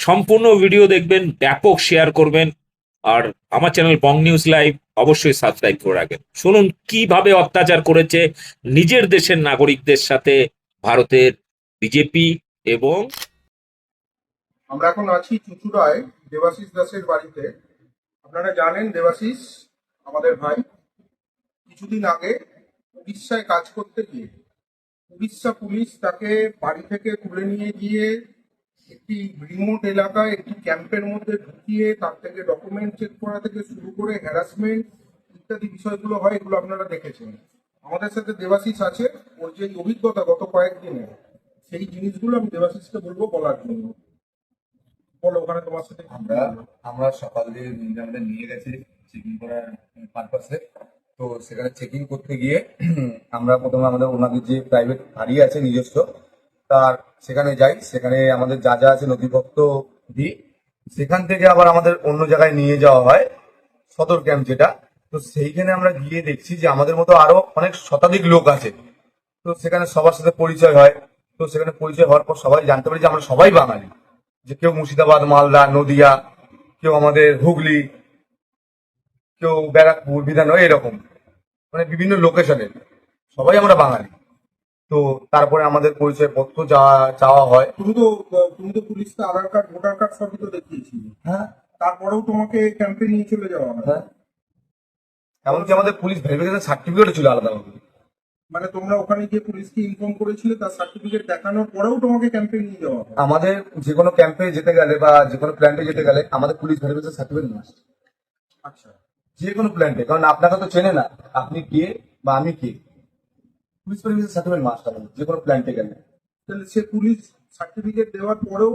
সম্পূর্ণ ভিডিও দেখবেন, ব্যাপক শেয়ার করবেন, আর আমার চ্যানেল বং নিউজ লাইভ অবশ্যই সাবস্ক্রাইব করে রাখবেন। শুনুন কীভাবে অত্যাচার করেছে নিজের দেশের নাগরিকদের সাথে ভারতের বিজেপি এবং আমরা এখন আছি চুচুড়ায় দেবাশিস দাসের বাড়িতে। আপনারা জানেন দেবাশিস, আমাদের ভাই। কিছুদিন আগে উড়িষ্যায় কাজ করতে গিয়ে উড়িষ্যা পুলিশ তাকে বাড়ি থেকে তুলে নিয়ে গিয়ে একটি রিমোট এলাকায় একটি ক্যাম্পের মধ্যে ঢুকিয়ে তার থেকে ডকুমেন্ট চেক করা থেকে শুরু করে হ্যারাসমেন্ট ইত্যাদি বিষয়গুলো হয় এগুলো আপনারা দেখেছেন। আমাদের সাথে দেবাশিস আছে ওর যে অভিজ্ঞতা গত কয়েকদিনে সেই জিনিসগুলো আমি দেবাশিসকে বলব বলার জন্য। বলো ওখানে তোমার সাথে আমরা আমরা সকাল দিয়ে আমাদের নিয়ে গেছি চেকিং করার পারপাসে তো সেখানে চেকিং করতে গিয়ে আমরা প্রথমে আমাদের ওনাদের যে প্রাইভেট গাড়ি আছে নিজস্ব তার সেখানে যাই, সেখানে আমাদের যা যা আছে নথিপত্র দিই। সেখান থেকে আবার আমাদের অন্য জায়গায় নিয়ে যাওয়া হয়, সদর ক্যাম্প যেটা। তো সেইখানে আমরা গিয়ে দেখছি যে আমাদের মতো আরও অনেক শতাধিক লোক আছে। তো সেখানে সবার সাথে পরিচয় হয়। তো সেখানে পরিচয় হওয়ার পর সবাই জানতে পারি যে আমরা সবাই বাঙালি। যে কেউ মুর্শিদাবাদ, মালদা, নদিয়া, কেউ আমাদের হুগলি, কেউ ব্যারাকপুর বিধাননগর এরকম। মানে বিভিন্ন লোকেশনের সবাই আমরা বাঙালি। তো তারপরে আমাদের পরিচয় পত্র যাওয়া চাওয়া হয়। তুমি তো তুমি তো পুলিশকে আধার কার্ড ভোটার কার্ড সবই তো দেখিয়েছিলে। হ্যাঁ। তারপরেও তোমাকে ক্যাম্পে নিয়ে চলে যাওয়া হয়। হ্যাঁ। এমনকি আমাদের পুলিশ ভেরিফিকেশন সার্টিফিকেট ছিল আলাদাভাবে মানে তোমরা ওখানে গিয়ে পুলিশকে ইনফর্ম করেছিলে তার সার্টিফিকেট দেখানোর পরেও তোমাকে ক্যাম্পে নিয়ে যাওয়া হয়। আমাদের যে কোনো ক্যাম্পে যেতে গেলে বা যে কোনো প্ল্যান্টে যেতে গেলে আমাদের পুলিশ ভেরিফিকেশন সার্টিফিকেট মাস্ট আচ্ছা। যে কোনো প্ল্যান্টে কারণ আপনাকে তো চেনে না আপনি কে বা আমি কে। পুলিশ ভেরিফিকেশন সার্টিফিকেট মাস্ট আমাদের যে কোনো প্ল্যান্টে গেলে তাহলে সে পুলিশ সার্টিফিকেট দেওয়ার পরেও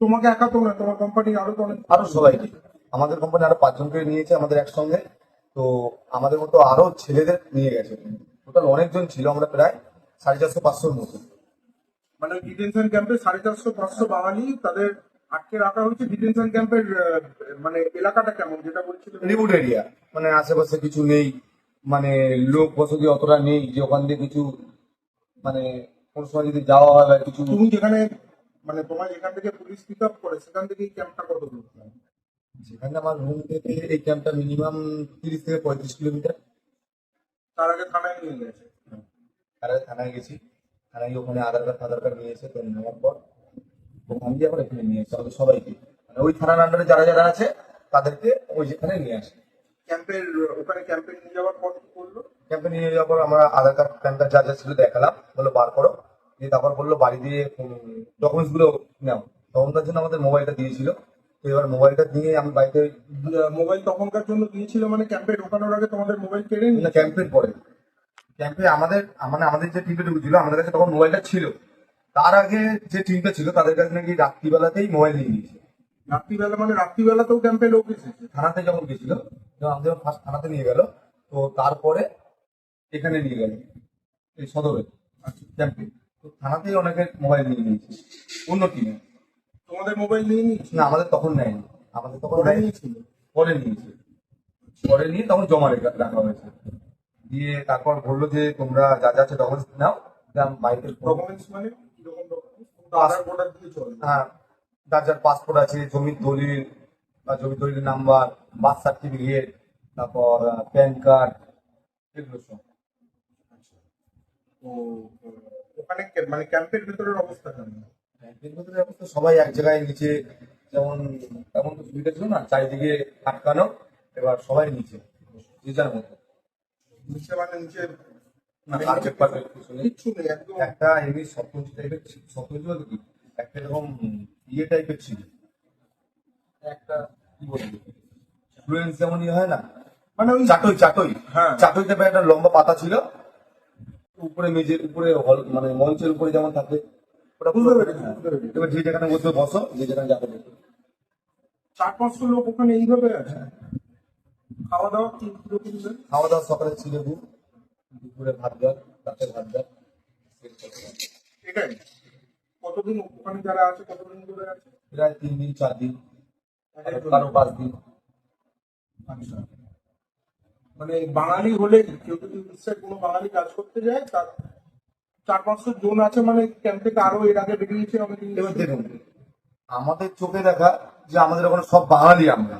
তোমাকে একা তো না তোমার কোম্পানির আরও তো অনেক আরও সবাইকে আমাদের কোম্পানি আরও পাঁচজনকে নিয়েছে আমাদের একসঙ্গে। তো আমাদের মতো আরও ছেলেদের নিয়ে গেছে। টোটাল অনেকজন ছিল আমরা প্রায় সাড়ে চারশো পাঁচশোর মতো। মানে ডিটেনশন ক্যাম্পে সাড়ে চারশো পাঁচশো বাঙালি তাদের আটকে রাখা হয়েছে। ডিটেনশন ক্যাম্পের মানে এলাকাটা কেমন যেটা বলছিল? রিমোট এরিয়া মানে আশেপাশে কিছু নেই। মানে লোক বসতি অতটা নেই যে ওখান দিয়ে কিছু মানে কোন সময় যদি যাওয়া হয় বা কিছু তুমি যেখানে মানে তোমার এখান থেকে পুলিশ পিক আপ করে সেখান থেকে ক্যাম্পটা কত দূর? সেখানে আমার রুম থেকে এই ক্যাম্পটা মিনিমাম তিরিশ থেকে পঁয়ত্রিশ কিলোমিটার তার আগে থানায় নিয়ে গেছে। তার আগে থানায় গেছি। থানায় গিয়ে ওখানে আধার কার্ড ফাধার কার্ড নিয়েছে তো নেওয়ার পর ওখান দিয়ে আবার এখানে নিয়ে এসে আমাদের সবাইকে। মানে ওই থানার আন্ডারে যারা যারা আছে তাদেরকে ওই যেখানে নিয়ে আসে। ক্যাম্পের ওখানে ক্যাম্পে নিয়ে যাওয়ার পর কি করল ক্যাম্পে নিয়ে যাওয়ার পর আমরা আধার কার্ড প্যান কার্ড যা যা ছিল দেখালাম বলল বার করো। দিয়ে তারপর বলল বাড়ি দিয়ে ডকুমেন্টসগুলো নাও। তখন তার জন্য আমাদের মোবাইলটা দিয়েছিল। তো এবার মোবাইলটা দিয়ে আমি বাড়িতে মোবাইল তখনকার জন্য দিয়েছিল মানে ক্যাম্পে ঢোকানোর আগে তোমাদের মোবাইল কেড়ে না ক্যাম্পের পরে। ক্যাম্পে আমাদের মানে আমাদের যে টিমটা ঢুকেছিল আমাদের কাছে তখন মোবাইলটা ছিল। তার আগে যে টিমটা ছিল তাদের কাছে নাকি রাত্রিবেলাতেই মোবাইল নিয়ে নিয়েছে। রাত্রিবেলা মানে রাত্রিবেলাতেও ক্যাম্পে লোক এসেছে? থানাতে যখন গেছিল আমাদের ফার্স্ট থানাতে নিয়ে গেল। তো তারপরে এখানে নিয়ে গেল এই সদরে ক্যাম্পে তো থানাতেই অনেকের মোবাইল নিয়ে নিয়েছে। অন্য টিমে তোমাদের মোবাইল নিয়ে নিয়েছে? না আমাদের তখন নেয়নি। আমাদের তখন নেয়নি। নিয়েছিল? পরে নিয়েছে। পরে নিয়ে তখন জমা রেখে- রাখা হয়েছে। দিয়ে তারপর বলল যে তোমরা যা যা আছে ডকুমেন্টস নাও বাড়িতে ডকুমেন্টস মানে? আধার ভোটার দিয়ে চলে হ্যাঁ যার যার পাসপোর্ট আছে জমির দলিল বা জমির দলিলের নাম্বার বার্থ সার্টিফিকেট তারপর প্যান কার্ড এগুলো সব। ওখানে মানে ক্যাম্পের ভেতরের অবস্থা কেমন? ব্যাংকের ভেতরে অবস্থা সবাই এক জায়গায় নিচে যেমন তেমন তো সুবিধা ছিল না চারিদিকে আটকানো এবার সবাই নিচে যে যার মতো। নিচে মানে নিচে না, carpet ফার্পেট কিছু নেই। একদম। একটা এমনি টাইপের সপ্তঞ্চ বলতে কি? একটা এরকম ইয়ে টাইপের ছিল। একটা কি বলব? ফ্লুয়েন্স যেমন ইয়ে হয় না মানে ওই চাটই চাটই। হ্যাঁ। চাটই টাইপের একটা লম্বা পাতা ছিল উপরে মেঝের উপরে হল মানে মঞ্চের উপরে যেমন থাকে ওটা পেরেছি, এবার যে যেখানে বসবে বসো যে যেখানে যাবে বসো। চার পাঁচশো লোক ওখানে এইভাবে আছে? খাওয়া দাওয়া খাওয়া দাওয়া সকালে ছিল দু দুপুরে ভাত দেওয়া রাতে ভাত দেওয়া এটাই। কতদিন ওখানে যারা আছে কতদিন ধরে আছে? প্রায় তিন দিন চার দিন কারও পাঁচ দিন। আচ্ছা। মানে বাঙালি হলে কেউ যদি উড়িষ্যায় কোনো বাঙালি কাজ করতে যায় তার চার পাঁচশো জন আছে মানে ক্যাম্প থেকে আরও এর আগে বেরিয়েছে অনেক এবার দেখুন আমাদের চোখে দেখা যে আমাদের ওখানে সব বাঙালি আমরা।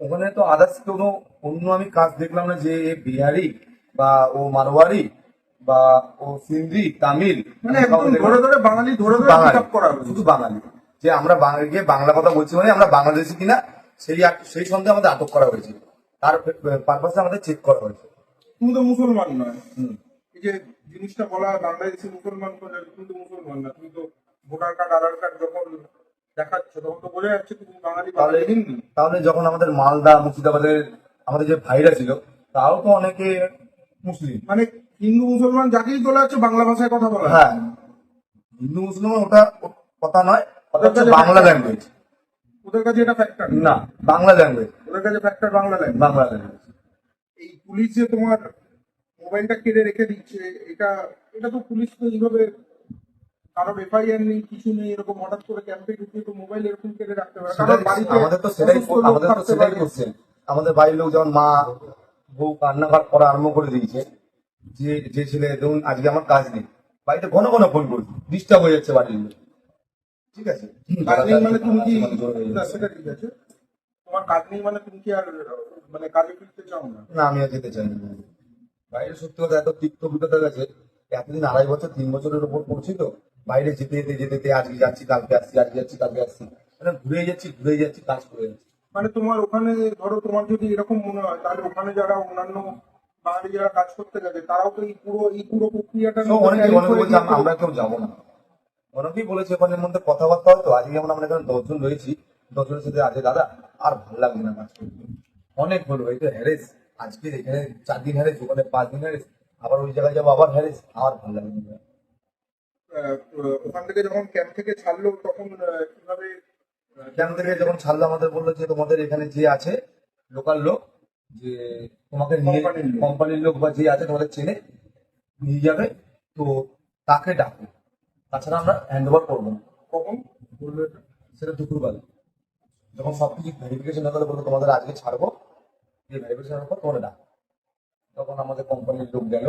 ওখানে তো আদার্স কোনো অন্য আমি কাজ দেখলাম না যে এ বিহারি বা ও মারোয়ারি বা ও সিন্ধি তামিল মানে ধরে ধরে বাঙালি ধরে ধরে করা শুধু বাঙালি। যে আমরা বাঙালি গিয়ে বাংলা কথা বলছি মানে আমরা বাংলাদেশি কিনা সেই সেই সন্দেহে আমাদের আটক করা হয়েছে। তার পারপাসে আমাদের চেক করা হয়েছে। তুমি তো মুসলমান নয়। এই যে জিনিসটা বলা বাংলাদেশি মুসলমান করে তুমি তো মুসলমান না। তুমি তো ভোটার কার্ড আধার কার্ড যখন দেখাচ্ছ তখন তো বোঝা যাচ্ছে তুমি বাঙালি তাহলে হিন্দু। তাহলে যখন আমাদের মালদা মুর্শিদাবাদের আমাদের যে ভাইরা ছিল তাও তো অনেকে মুসলিম। মানে হিন্দু মুসলমান যাকেই তোলা হচ্ছে বাংলা ভাষায় কথা বলা হ্যাঁ। হিন্দু মুসলমান ওটা কথা নয় বাংলা ল্যাঙ্গুয়েজ ওদের কাছে এটা ফ্যাক্টর না? বাংলা ল্যাঙ্গুয়েজ ওদের কাছে factor Bangla language Bangla language এই পুলিশ যে তোমার মোবাইলটা কেড়ে রেখে দিচ্ছে এটা এটা তো পুলিশ তো এইভাবে কারোর এফআইআর নেই কিছু নেই এরকম হঠাৎ করে ক্যাম্পে ঢুকিয়ে তো মোবাইল এরকম কেড়ে রাখতে পারে। কারণ বাড়িতে আমাদের তো সেটাই আমাদের তো সেটাই করছে। আমাদের বাড়ির লোক যেমন মা বউ কান্নাকাট করা আরম্ভ করে দিয়েছে। যে যে ছেলে ধরুন আজকে আমার কাজ নেই। বাড়িতে ঘন ঘন ফোন করছি ডিস্টার্ব হয়ে যাচ্ছে বাড়ির লোক। ঠিক আছে? কাজ নেই মানে তুমি কি মানে জোর না সেটা ঠিক আছে। তোমার কাজ নেই মানে তুমি কি আর মানে কাজে ফিরতে চাও না? না আমি আর যেতে চাই না। বাইরে সত্যি কথা এত তিক্ত অভিজ্ঞতা গেছে। এতদিন আড়াই বছর তিন বছরের উপর পড়ছি তো। বাইরে যেতে যেতে যেতে যেতে আজকে যাচ্ছি কালকে আসছি আজকে যাচ্ছি কালকে আসছি। মানে ঘুরে যাচ্ছি ঘুরে যাচ্ছি কাজ করে যাচ্ছি। মানে তোমার ওখানে ধরো তোমার যদি এরকম মনে হয় তাহলে ওখানে যারা অন্যান্য বাঙালি যারা কাজ করতে গেছে তারাও তো এই পুরো এই পুরো প্রক্রিয়াটা আমরা কেউ যাব না। অনেকেই বলেছে ওখানের মধ্যে কথাবার্তা হয়তো আজকে যেমন আমরা এখানে দশজন রয়েছি দশজনের সাথে আছে দাদা আর ভালো লাগবে না কাজ করতে অনেক হলো এই তো হ্যারেস আজকে এখানে চার দিন হ্যারেস ওখানে পাঁচ দিন হ্যারেস আবার ওই জায়গায় যাব আবার হ্যারেস আর ভালো লাগছে না। ওখান থেকে যখন ক্যাম্প থেকে ছাড়লো তখন কীভাবে ক্যাম্প থেকে যখন ছাড়লো আমাদের বলল যে তোমাদের এখানে যে আছে লোকাল লোক যে তোমাকে নিয়ে কোম্পানির লোক। কোম্পানির লোক বা যে আছে তোমাদের চেনে নিয়ে যাবে তো তাকে ডাকো। তাছাড়া আমরা হ্যান্ড ওভার করব না। কখন? বলল সেটা দুপুরবেলা। যখন সব কিছু ভেরিফিকেশন হয়ে গেলো বলল তোমাদের আজকে ছাড়বো। এই ভেরিফিকেশনের পর তোমাদের ডাক তখন আমাদের কোম্পানির লোক গেল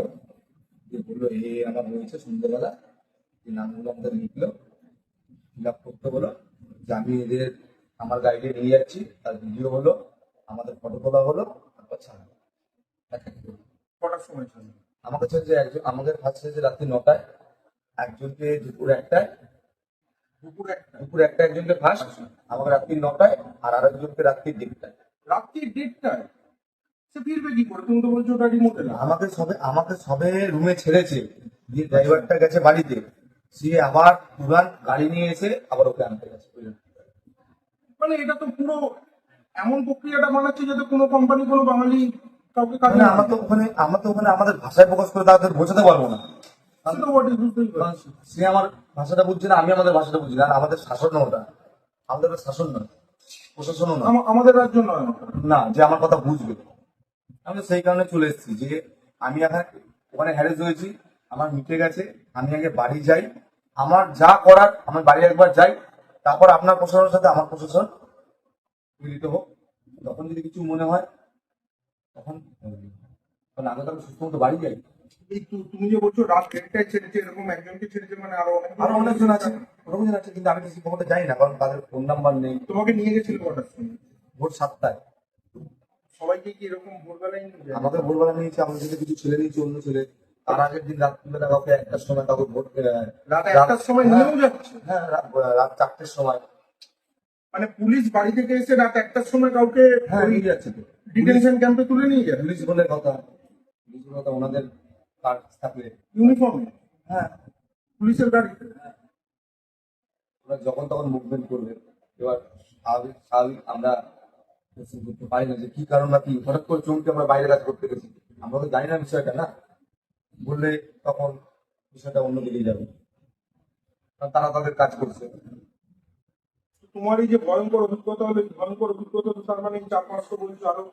দিয়ে বলল এ আমার রয়েছে সন্ধ্যেবেলা। এই নামগুলো আমাদের লিখলো। ফিল আপ করতে বলো যে আমি এদের আমার গাইডে নিয়ে যাচ্ছি। তার ভিডিও হলো আমাদের ফটো তোলা হলো তারপর ছাড়া এক এক কটার সময় ছিল আমাকে ছেড়েছে একজন আমাদের ফার্স্ট ছেড়েছে রাত্রি নটায়। একজনকে দুপুর একটায় দুপুর একটা দুপুর একটা একজনকে ফার্স্ট আমাকে রাত্রি নটায় আর আরেকজনকে রাত্রি দেড়টায়। রাত্রি দেড়টায়? সে ফিরবে কি করে? তুমি তো বলছো ওটা রিমোটে আমাকে সবে আমাকে সবে রুমে ছেড়েছে দিয়ে ড্রাইভারটা গেছে বাড়িতে। সে আবার পুরান গাড়ি নিয়ে এসে আবার ওকে আনতে গেছে। মানে এটা তো পুরো এমন প্রক্রিয়াটা বানাচ্ছে যাতে কোনো কোম্পানি কোনো বাঙালি কাউকে না আমার তো ওখানে আমরা তো ওখানে আমাদের ভাষায় প্রকাশ করে তাদের বোঝাতে পারব না। সে আমার ভাষাটা বুঝছে না আমি আমাদের ভাষাটা বুঝি না আমাদের শাসন না ওটা। আমাদের শাসন নয় প্রশাসনও না আমাদের রাজ্য নয় না যে আমার কথা বুঝবে। আমি সেই কারণে চলে এসেছি যে আমি এখন ওখানে হ্যারেস হয়েছি আমার মিটে গেছে আমি আগে বাড়ি যাই। আমার যা করার আমি বাড়ি একবার যাই তারপর আপনার প্রশাসনের সাথে আমার প্রশাসন মিলিত হোক। তখন যদি কিছু মনে হয় তখন আমি সুস্থ মতো বাড়ি যাই। তুমি যে বলছো রাত দেড়টায় ছেড়েছে এরকম একজনকে ছেড়েছে মানে আরও অনেক আরও অনেকজন আছে অনেকজন আছে কিন্তু আমি তো সেই জানি না কারণ তাদের ফোন নাম্বার নেই। তোমাকে নিয়ে গেছিল কটার সময়? ভোর সাতটায়। সবাইকে কি এরকম ভোরবেলায় আমাদের ভোরবেলা নিয়েছে আমাদের সাথে কিছু ছেলে নিয়েছে অন্য ছেলে। তার আগের দিন রাত্রিবেলা কাউকে একটার সময় কাউকে ভোট রাত একটার সময় নিয়েও যাচ্ছে? হ্যাঁ রাত রাত চারটের সময়। মানে পুলিশ বাড়ি থেকে এসে রাত একটার সময় কাউকে হ্যাঁ নিয়ে যাচ্ছে। ডিটেনশন ক্যাম্পে তুলে নিয়ে যায়? পুলিশ বলে কথা। পুলিশ বলে কথা ওনাদের ইউনিফর্মে হ্যাঁ। পুলিশের যখন তখন মুভমেন্ট করবে। এবার স্বাভাবিক স্বাভাবিক আমরা করতে পারি না যে কি কারণ না কি। হঠাৎ করে চমকে আমরা বাইরে কাজ করতে গেছি। আমরা তো জানি না বিষয়টা, না? বললে তখন বিষয়টা অন্যদিকে যাবে। তারা তাদের কাজ করছে। তোমার এই যে ভয়ঙ্কর অভিজ্ঞতা হলো ভয়ঙ্কর অভিজ্ঞতা তো তার মানে চার পাঁচশো বলছো, আরও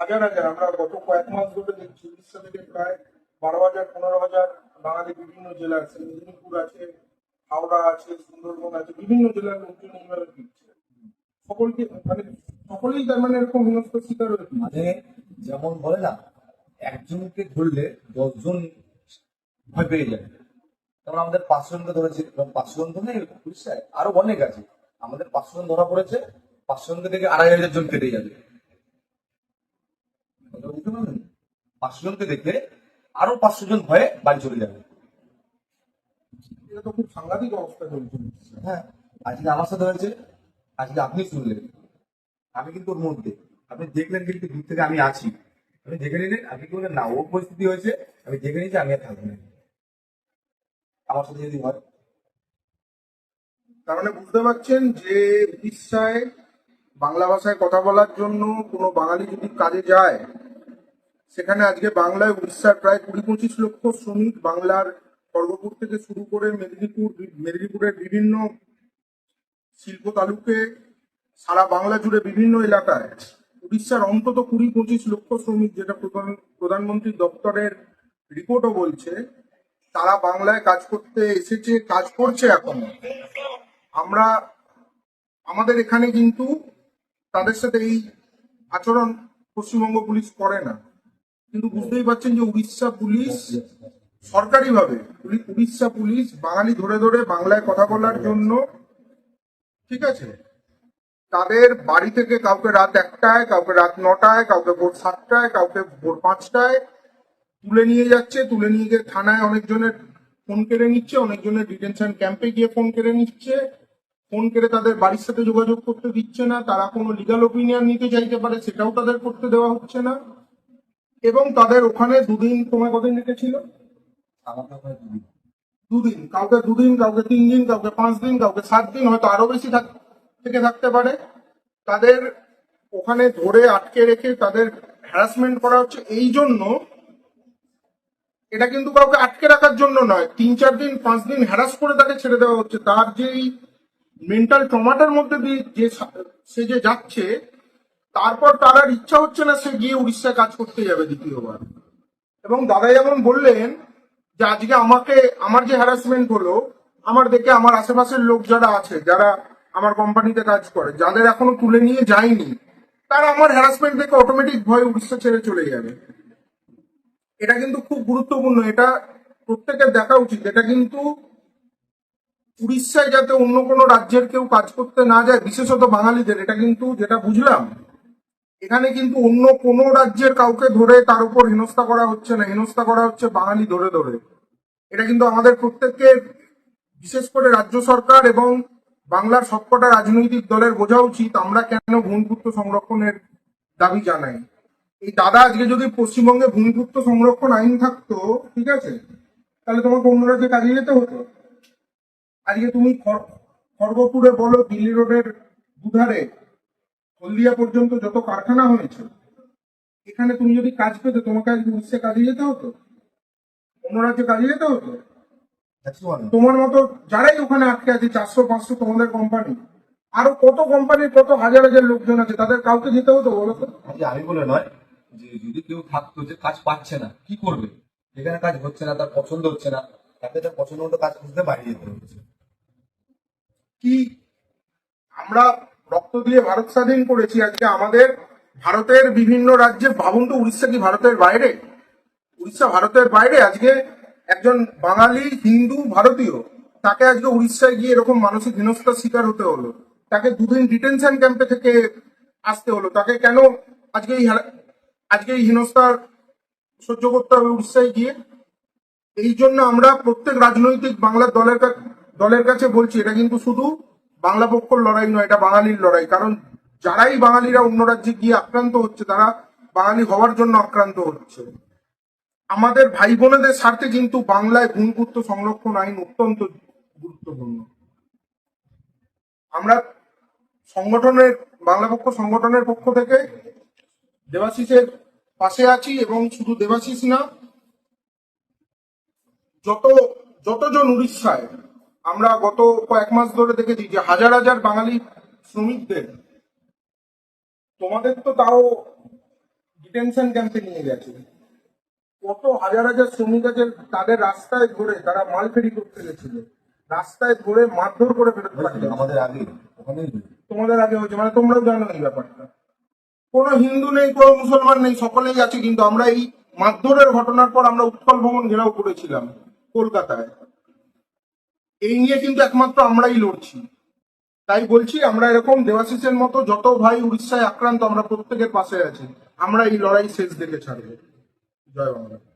হাজার হাজার। আমরা গত কয়েক মাস ধরে দেখছি, উড়িষ্যা থেকে প্রায় বারো হাজার পনেরো হাজার বাঙালি বিভিন্ন জেলা আছে, মেদিনীপুর আছে, হাওড়া আছে, সুন্দরবন আছে, বিভিন্ন জেলার লোকজন এইভাবে ফিরছে সকলকে মানে সকলেই তার মানে এরকম হিংস্র শিকার হয়েছে মানে যেমন বলে না, একজনকে ধরলে দশজন ভয় পেয়ে যায়। যেমন আমাদের পাঁচশো জনকে ধরেছে, এবং পাঁচশো জন তো নেই আরও অনেক আছে। আমাদের পাঁচশো জন ধরা পড়েছে জন থেকে আড়াই হাজার জন কেটে যাবে। কথা বুঝতে পারলেন? পাঁচশো জনকে দেখে আরও পাঁচশো জন ভয়ে বাড়ি চলে যাবে। এটা তো খুব সাংঘাতিক অবস্থা চলছে। হ্যাঁ আজকে আমার সাথে হয়েছে আজকে আপনি শুনলেন। আমি কিন্তু ওর মধ্যে। আপনি দেখলেন কিন্তু দূর থেকে আমি আছি। আপনি দেখে নিলেন আপনি কি বললেন না ওর পরিস্থিতি হয়েছে আমি দেখে নিয়েছি আমি আর থাকব না। আমার সাথে যদি হয়। তার মানে বুঝতে পারছেন যে উড়িষ্যায় বাংলা ভাষায় কথা বলার জন্য কোনো বাঙালি যদি কাজে যায় সেখানে আজকে বাংলায় উড়িষ্যার প্রায় কুড়ি পঁচিশ লক্ষ শ্রমিক বাংলার খড়গপুর থেকে শুরু করে মেদিনীপুর, মেদিনীপুরের বিভিন্ন শিল্প তালুকে সারা বাংলা জুড়ে বিভিন্ন এলাকায় উড়িষ্যার অন্তত কুড়ি পঁচিশ লক্ষ শ্রমিক, যেটা প্রধান, প্রধানমন্ত্রী দপ্তরের রিপোর্টও বলছে, তারা বাংলায় কাজ করতে এসেছে, কাজ করছে এখন। আমরা, আমাদের এখানে কিন্তু তাদের সাথে এই আচরণ পশ্চিমবঙ্গ পুলিশ করে না। কিন্তু বুঝতেই পারছেন যে উড়িষ্যা পুলিশ সরকারিভাবে উড়ি- উড়িষ্যা পুলিশ বাঙালি ধরে ধরে বাংলায় কথা বলার জন্য, ঠিক আছে? তাদের বাড়ি থেকে কাউকে রাত একটায়, কাউকে রাত নটায়, কাউকে ভোর সাতটায়, কাউকে ভোর পাঁচটায় তুলে নিয়ে যাচ্ছে। তুলে নিয়ে গিয়ে থানায় অনেকজনের ফোন কেড়ে নিচ্ছে, অনেকজনের ডিটেনশন ক্যাম্পে গিয়ে ফোন কেড়ে নিচ্ছে। ফোন কেড়ে তাদের বাড়ির সাথে যোগাযোগ করতে দিচ্ছে না। তারা কোনো লিগাল ওপিনিয়ন নিতে চাইতে পারে, সেটাও তাদের করতে দেওয়া হচ্ছে না। এবং তাদের ওখানে দুদিন তোমার কদিন রেখেছিল? দুদিন। কাউকে দুদিন কাউকে তিন দিন কাউকে পাঁচ দিন কাউকে সাত দিন হয়তো আরও বেশি থাক- থেকে থাকতে পারে। তাদের ওখানে ধরে আটকে রেখে তাদের হ্যারাসমেন্ট করা হচ্ছে এই জন্য এটা কিন্তু কাউকে আটকে রাখার জন্য নয়। তিন চার দিন পাঁচ দিন হ্যারাস করে তাকে ছেড়ে দেওয়া হচ্ছে। তার যেই মেন্টাল ট্রমাটার মধ্যে দিয়ে যে সে যে যাচ্ছে তারপর তার আর ইচ্ছা হচ্ছে না সে গিয়ে উড়িষ্যায় কাজ করতে যাবে দ্বিতীয়বার। এবং দাদা যেমন বললেন যে আজকে আমাকে, আমার যে হ্যারাসমেন্ট হলো, আমার দেখে আমার আশেপাশের লোক যারা আছে, যারা আমার কোম্পানিতে কাজ করে, যাদের এখনও তুলে নিয়ে যায়নি, তারা আমার হ্যারাসমেন্ট দেখে অটোমেটিক ভয়ে উড়িষ্যা ছেড়ে চলে যাবে। এটা কিন্তু খুব গুরুত্বপূর্ণ। এটা প্রত্যেকের দেখা উচিত। এটা কিন্তু উড়িষ্যায় যাতে অন্য কোনো রাজ্যের কেউ কাজ করতে না যায়, বিশেষত বাঙালিদের, এটা কিন্তু যেটা বুঝলাম এখানে কিন্তু অন্য কোনো রাজ্যের কাউকে ধরে তার উপর হেনস্থা করা হচ্ছে না। হেনস্থা করা হচ্ছে বাঙালি ধরে ধরে। এটা কিন্তু আমাদের প্রত্যেককে, বিশেষ করে রাজ্য সরকার এবং বাংলার সবকটা রাজনৈতিক দলের বোঝা উচিত আমরা কেন ভূমিপুত্র সংরক্ষণের দাবি জানাই। এই দাদা আজকে যদি পশ্চিমবঙ্গে ভূমিপুত্র সংরক্ষণ আইন থাকতো, ঠিক আছে? তাহলে তোমাকে অন্য রাজ্যে কাজে যেতে হতো। আজকে তুমি খড়- খড়গপুরে বলো, দিল্লি রোডের দুধারে হলদিয়া পর্যন্ত যত কারখানা হয়েছে এখানে তুমি যদি কাজ পেতে তোমাকে আজকে উড়িষ্যা কাজে যেতে হতো? অন্য রাজ্যে কাজে যেতে হতো? তোমার মতো যারাই ওখানে আটকে আছে চারশো পাঁচশো তোমাদের কোম্পানি আরও কত কোম্পানির কত হাজার হাজার লোকজন আছে তাদের কাউকে যেতে হতো বলো তো? যে আমি বলে নয় যে যদি কেউ থাকতো যে কাজ পাচ্ছে না কি করবে? যেখানে কাজ হচ্ছে না তার পছন্দ হচ্ছে না তাকে তার পছন্দ মতো কাজ খুঁজতে বাইরে যেতে হচ্ছে। কি আমরা রক্ত দিয়ে ভারত স্বাধীন করেছি আজকে আমাদের ভারতের বিভিন্ন রাজ্যে, ভাবুন তো উড়িষ্যা কি ভারতের বাইরে? উড়িষ্যা ভারতের বাইরে? আজকে একজন বাঙালি হিন্দু ভারতীয়, তাকে আজকে উড়িষ্যায় গিয়ে এরকম মানসিক হেনস্থার শিকার হতে হলো। তাকে দুদিন ডিটেনশন ক্যাম্পে থেকে আসতে হলো। তাকে কেন আজকে এই আজকে এই হেনস্থার সহ্য করতে হবে উড়িষ্যায় গিয়ে? এই জন্য আমরা প্রত্যেক রাজনৈতিক বাংলার দলের দলের কাছে বলছি, এটা কিন্তু শুধু বাংলা পক্ষর লড়াই নয়, এটা বাঙালির লড়াই। কারণ যারাই বাঙালিরা অন্য রাজ্যে গিয়ে আক্রান্ত হচ্ছে, তারা বাঙালি হওয়ার জন্য আক্রান্ত হচ্ছে। আমাদের ভাই বোনেদের স্বার্থে কিন্তু বাংলায় ভূমিপুত্র সংরক্ষণ আইন অত্যন্ত গুরুত্বপূর্ণ। আমরা সংগঠনের, বাংলা পক্ষ সংগঠনের পক্ষ থেকে দেবাশিসের পাশে আছি এবং শুধু দেবাশিস না, যত, যতজন উড়িষ্যায় আমরা গত কয়েক মাস ধরে দেখেছি যে হাজার হাজার বাঙালি শ্রমিকদের তোমাদের তো তাও ডিটেনশন ক্যাম্পে নিয়ে গেছে। কত হাজার হাজার শ্রমিক আছে তাদের রাস্তায় ধরে তারা মাল ফেরি করতে গেছিল। রাস্তায় ধরে মারধর করে ফেরত আমাদের আগে তোমাদের আগে হয়েছে মানে তোমরাও জানো এই ব্যাপারটা। কোনো হিন্দু নেই কোনো মুসলমান নেই সকলেই আছে কিন্তু আমরা এই মারধরের ঘটনার পর আমরা উৎকল ভবন ঘেরাও করেছিলাম কলকাতায়। এই নিয়ে কিন্তু একমাত্র আমরাই লড়ছি। তাই বলছি, আমরা এরকম দেবাশিসের মতো যত ভাই উড়িষ্যায় আক্রান্ত, আমরা প্রত্যেকের পাশে আছি। আমরা এই লড়াই শেষ দেখে ছাড়বো। জয় বাংলা।